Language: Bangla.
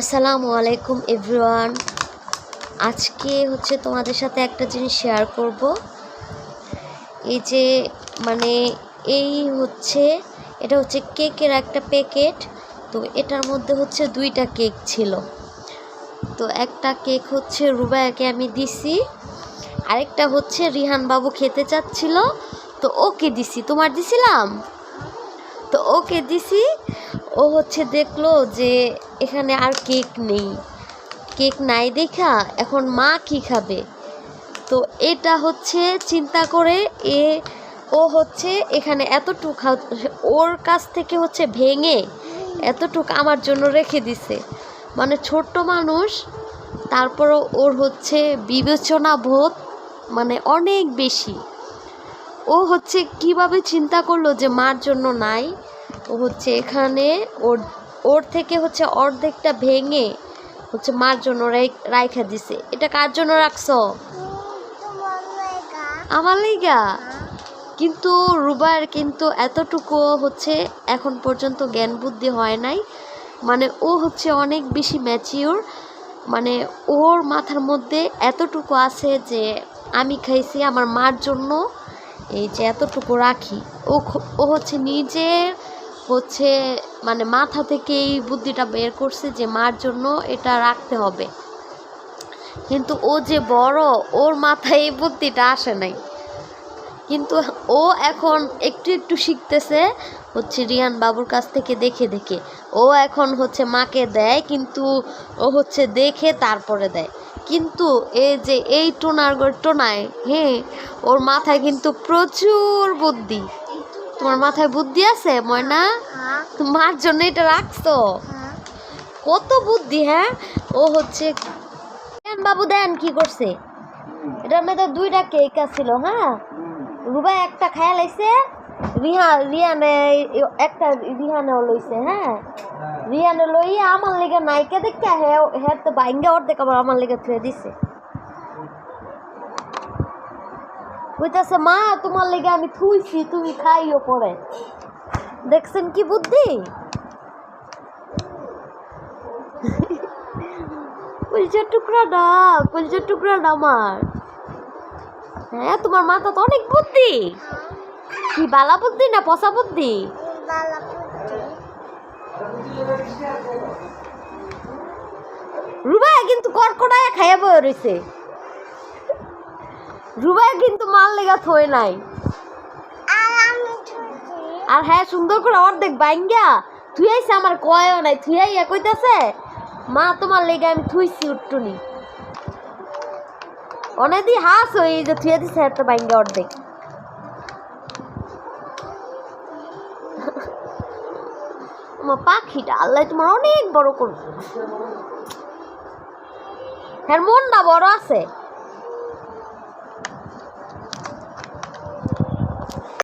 আসসালামু আলাইকুম, এভরিওয়ান। আজকে হচ্ছে তোমাদের সাথে একটা জিনিস শেয়ার করব। এই যে মানে এই হচ্ছে, এটা হচ্ছে কেকের একটা প্যাকেট। তো এটার মধ্যে হচ্ছে দুইটা কেক ছিল। তো একটা কেক হচ্ছে রুবায়াকে আমি দিছি। আরেকটা হচ্ছে রিহান বাবু খেতে চাচ্ছিল। তো ওকে দিছি। তোমার দিছিলাম? তো ওকে দিছি। ও হচ্ছে দেখল যে এখানে আর কেক নেই। কেক নাই দেখা, এখন মা কি খাবে? তো এটা হচ্ছে, চিন্তা করে এ, ও হচ্ছে এখানে এতটুক ওর কাছ থেকে হচ্ছে ভেঙে এতটুক আমার জন্য রেখে দিছে। মানে ছোট্ট মানুষ, তারপরও ওর হচ্ছে বিবেচনা বোধ মানে অনেক বেশি। ও হচ্ছে কীভাবে চিন্তা করল যে মার জন্য নাই, ও হচ্ছে এখানে ওর ওর থেকে হচ্ছে অর্ধেকটা ভেঙে হচ্ছে মার জন্য রাইখা দিছে। এটা কার জন্য রাখছো? আমার লিগা? কিন্তু রুবার কিন্তু এতটুকু হচ্ছে এখন পর্যন্ত জ্ঞান বুদ্ধি হয় নাই। মানে ও হচ্ছে অনেক বেশি ম্যাচিওর মানে ওর মাথার মধ্যে এতটুকু আছে যে আমি খাইছি আমার মার জন্য। এই যে এতটুকু রাখি। ও ও হচ্ছে নিজের হচ্ছে মানে মাথা থেকে এই বুদ্ধিটা বের করছে যে মার জন্য এটা রাখতে হবে। কিন্তু ও যে বড়, ওর মাথায় এই বুদ্ধিটা আসে নাই। কিন্তু ও এখন একটু একটু শিখতেছে হচ্ছে রিয়ান বাবুর কাছ থেকে দেখে দেখে। ও এখন হচ্ছে মাকে দেয়, কিন্তু ও হচ্ছে দেখে তারপরে দেয়। কিন্তু এই যে এই টোনার টোনায় হ্যাঁ ওর মাথায় কিন্তু প্রচুর বুদ্ধি। তোমার মাথায় বুদ্ধি আছে, ময়না? মার জন্য এটা রাখছো? কত বুদ্ধি হ্যাঁ? ও হচ্ছে দেন বাবু দেন কি করছে? এটার মধ্যে দুইটা কেক আছিল হ্যাঁ? রুবা একটা খায়া লাইছে রিহা রিয়ানে একটা রিহানেও লইছে হ্যাঁ? রিয়ানে লই আমার লেগে নাইকে দেখে হে হে তো বাইঙ্গা অর্ধেক আবার আমার লেগে থুয়ে দিছে। কইতাছে মা তোমার লেগে আমি থুইছি তুমি খাইও পরে। দেখছেন কি বুদ্ধি? কুলচের টুকরা না টুকরাটা টুকরা না আমার। হ্যাঁ তোমার মাথা তো অনেক বুদ্ধি। কি বালা বুদ্ধি না পচা বুদ্ধি? রুবাই কিন্তু কড়কড়ায় খাইয়া বয়ে রয়েছে রুবাই কিন্তু মাল লেগা থই নাই। আর হ্যাঁ সুন্দর করে অর্ধেক বাইঙ্গা। তুই আইসে আমার কয়ও নাই তুই আইয়া কইতাছে, মা, তোমার লেগে আমি থুইছি উঠটুনি অনেকদি হাস হই যে থুয়ে দিছে একটা বাইঙ্গা অর্ধেক। আমার পাখিটা, আল্লাহ, তোমার অনেক বড় করবে হ্যাঁ মনটা বড় আছে।